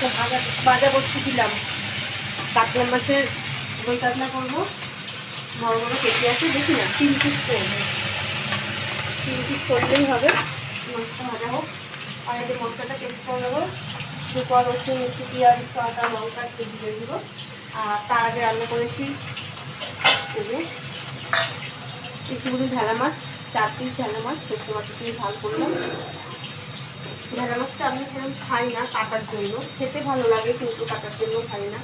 মাছটা ভাজা ভাজা বসতে দিলাম। কাতলা মাছের দই কাতলা করব। বড় বড় কেটে আছে, দেখি না, তিন পিস করব তিন পিস করলেই হবে, মাছটা ভাজা হোক আর এই মশলাটা পেস্ট করে নেব সুপার রসুন, একটু পেঁয়াজ, আদা, লঙ্কা, একটু দিয়ে দেবো। আর তার আগে রান্না করেছি একটুগুলো ঝালা মাছ চার পিস ঝালা মাছ সত্যি মাছ দিয়ে ঝাল করলাম। ঝালা মাছটা আমি সেরকম খাই না কাটার জন্য। খেতে ভালো লাগে, কিন্তু কাটার জন্য খাই না।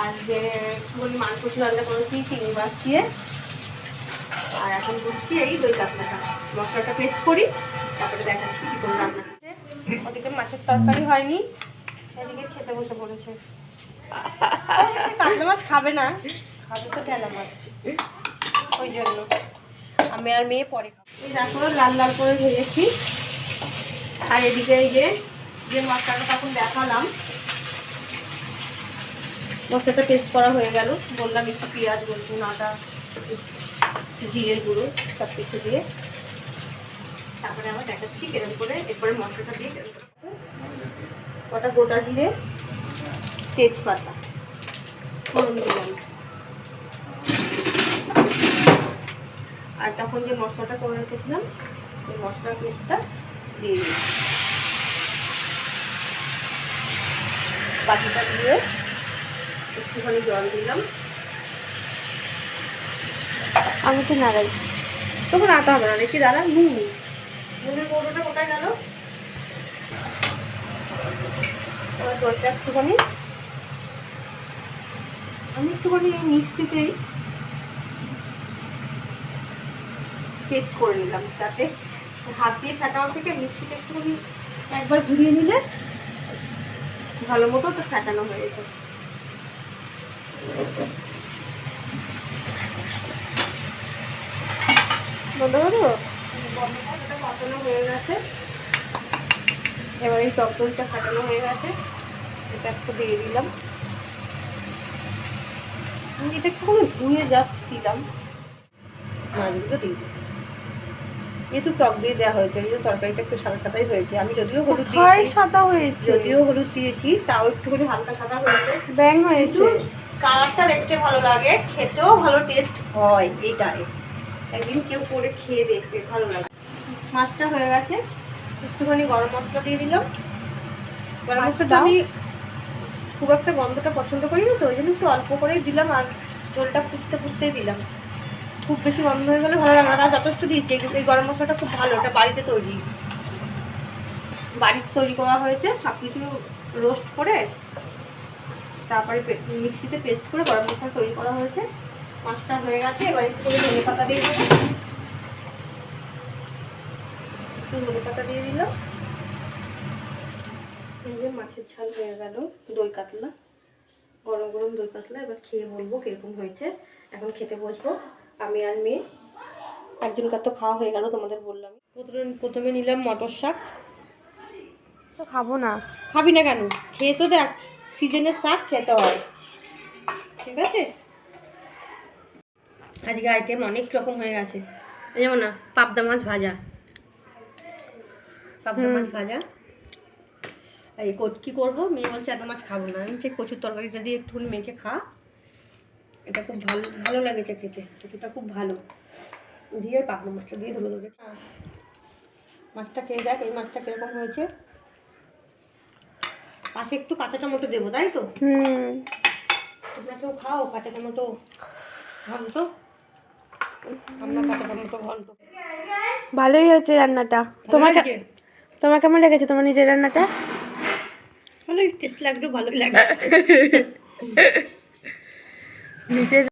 আর যে একটুখানি মাংস রান্না করেছি, চিংড়ি মাছ দিয়ে। আর এখন করছি এই দই কাতলাটা। মশলাটা পেস্ট করি, তারপরে দেখাচ্ছি কি করে রান্না ওদিকে মাছের তরকারি হয়নি, এদিকে খেতে বসে পড়েছে। কাতলা মাছ খাবে না, খাবে তো ঢেলা মাছ। ওই জন্য। আমি আর মেয়ে পরে খাব। এই দেখো, লাল লাল করে ভেজেছি। আর এদিকে এই যে যে মশলাটা তখন দেখালাম, মশলাটা পেস্ট করা হয়ে গেল। বললাম একটু পেঁয়াজ, রসুন, আদা জিরের গুঁড়ো সব কিছু দিয়ে। তারপরে আবার দেখাচ্ছি কেরম করে, এরপরে মশলাটা দিয়ে কেরম করে কটা গোটা জিরে, তেজপাতা দিলাম। আর তখন যে মশলাটা করে রেখেছিলাম, ওই মশলার পেস্টটা দিয়ে দিলাম বাটিটা দিয়ে একটুখানি জল দিলাম। আমি তো নাড়াই। তখন আটা হবে না দেখি দাদা নুন। নুনের কৌটোটা কোথায় গেল? এবার জলটা একটুখানি। আমি একটুখানি এই মিক্সিতেই পেস্ট করে নিলাম যাতে হাত দিয়ে ফেটানো থেকে মিক্সিতে একটুখানি একবার ঘুরিয়ে নিলে ভালো মতো তো ফেটানো হয়ে করে ফাটানো হয়ে গেছে। এবার এই হয়ে গেছে। এটা একটু দিয়ে দিলাম। আমি এটা ধুয়ে মাছগুলো দিয়ে দিলাম। যেহেতু টক দিয়ে দেওয়া হয়েছে এই জন্য তরকারিটা একটু সাদা সাদাই হয়েছে। আমি যদিও হলুদ কোথায় সাদা হয়েছে? যদিও হলুদ দিয়েছি তাও একটুখানি হালকা সাদা হয়েছে। ব্যাং হয়েছে। কালারটা দেখতে ভালো লাগে খেতেও ভালো টেস্ট হয় এইটাই। একদিন কেউ করে খেয়ে দেখবে ভালো লাগে। মাছটা হয়ে গেছে একটুখানি গরম মশলা দিয়ে দিলাম। গরম মশলাটা আমি খুব একটা গন্ধটা পছন্দ করি না তো ওই জন্য একটু অল্প করেই দিলাম আর জলটা ফুটতে ফুটতেই দিলাম। খুব বেশি গন্ধ হয়ে গেলে ভালো লাগে না। যথেষ্ট দিয়েছি এই- এই গরম মশলাটা খুব ভালো, এটা বাড়িতে তৈরি। বাড়িতে তৈরি করা হয়েছে সব কিছু রোস্ট করে, তারপরে মিক্সিতে পেস্ট করে গরম মশলা তৈরি করা হয়েছে। মাছটা হয়ে গেছে, এবার একটু করে ধনে পাতা দিয়ে দেবো একটু ধনে পাতা দিয়ে দিলাম। এই যে মাছের ঝাল হয়ে গেল, দই কাতলা। গরম গরম দই কাতলা, এবার খেয়ে বলব কীরকম হয়েছে। এখন খেতে বসবো। আমি আর মেয়ে। একজনকার তো খাওয়া হয়ে গেল তোমাদের বললাম। প্রথমে প্রথমে নিলাম মটর শাক। তো খাব না। খাবি না কেন? খেয়ে তো দেখ সিজনের শাক খেতে হয়। ঠিক আছে? আজকে আইটেম অনেক রকম হয়ে গেছে। যেমন না পাবদা মাছ ভাজা। পাবদা মাছ ভাজা। এই কী করব? মেয়ে বলছে এত মাছ খাব না। আমি বলছি কচুর তরকারিটা দিয়ে একটুখানি মেখে খা। এটা খুব ভালো ভালো লাগেছে খেতে কচুটা খুব ভালো। দিয়ে পাবদা মাছটা দিয়ে ধরে ধরে। খা মাছটা খেয়ে দেখ এই মাছটা কীরকম হয়েছে। পাশে একটু কাঁচা টমেটো দেবো তাই তো? হুম। তোমরা কেউ খাও কাঁচা টমেটো ঘন্ট। আমরা কাঁচা টমেটো ঘন্ট। ভালোই হয়েছে রান্নাটা। তোমার তোমার কেমন লেগেছে তোমার নিজের রান্নাটা? ভালোই টেস্ট লাগবে ভালোই লাগবে। নিজের